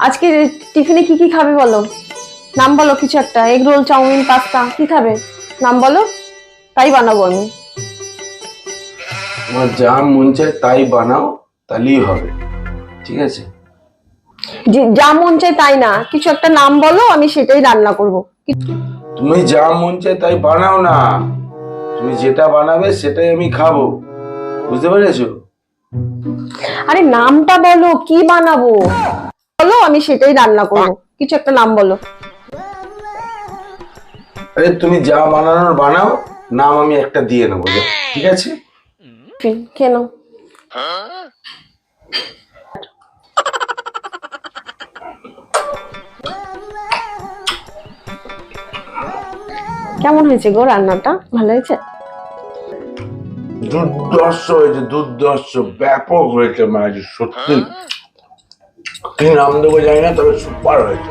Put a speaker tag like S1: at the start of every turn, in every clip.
S1: আজকে টিফিনে কি কি খাবে বলো? নাম বলো কিছু একটা এগ রোল চাউমিন পাস্তা কি খাবে? নাম বলো তাই বানাবো আমি।
S2: তোমার যা মন চায় তাই বানাও তাহলেই হবে। ঠিক আছে?
S1: যে যা মন চায় তাই না কিছু একটা নাম বলো আমি সেটাই রান্না করব।
S2: তুমি যা মন চায় তাই বানাও না। তুমি যেটা বানাবে সেটাই আমি খাব। বুঝতে পেরেছ?
S1: আরে নামটা বলো কি বানাবো? বলো আমি সেটাই রান্না করব। কিছু একটা নাম বলো।
S2: আরে তুমি যা বানানোর বানাও নাম আমি একটা দিয়ে নেব ঠিক আছে?
S1: কেন কেমন হয়েছে গো রান্নাটা? ভালো হয়েছে?
S2: দুর্দর্শ হয়েছে দুর্দর্শ ব্যাপক হয়েছে মাঝে সত্যি। কি নাম দেবো জানি না তবে সুপার হয়েছে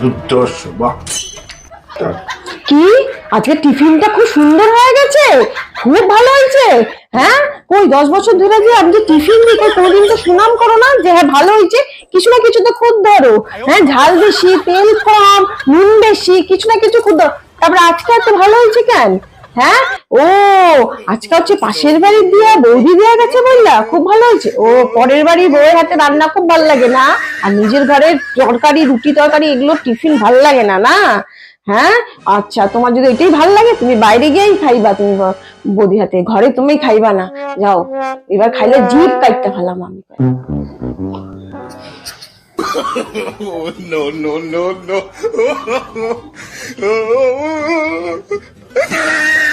S2: দুর্দর্শ বাহ।
S1: কি? আজকে টিফিনটা খুব সুন্দর হয়ে গেছে? খুব ভালো হয়েছে? হ্যাঁ? ওই দশ বছর ধরে যে আমি যে টিফিন দিই কই কোনোদিন তো সুনাম করো না যে হ্যাঁ ভালো হয়েছে? কিছু না কিছু তো খুদ ধরো। হ্যাঁ ঝাল বেশি তেল কম নুন বেশি কিছু না কিছু খুদ ধরো। তারপরে আজকে এত ভালো হয়েছে কেন? হ্যাঁ ও আজকে হচ্ছে পাশের বাড়ির দিয়া বৌদি দেওয়া গেছে বললা খুব ভালো হয়েছে ও পরের বাড়ি বউয়ের হাতে রান্না খুব ভালো লাগে না আর নিজের ঘরের তরকারি রুটি তরকারি এগুলো টিফিন ভালো লাগে না না হ্যাঁ আচ্ছা তোমার যদি এটাই ভালো লাগে তুমি বাইরে গিয়েই খাইবা তুমি বৌদি হাতে ঘরে তুমি খাইবা না যাও এবার খাইলে জিভ কাটতে ফেলাম আমি
S3: no, no, no, no. Ah!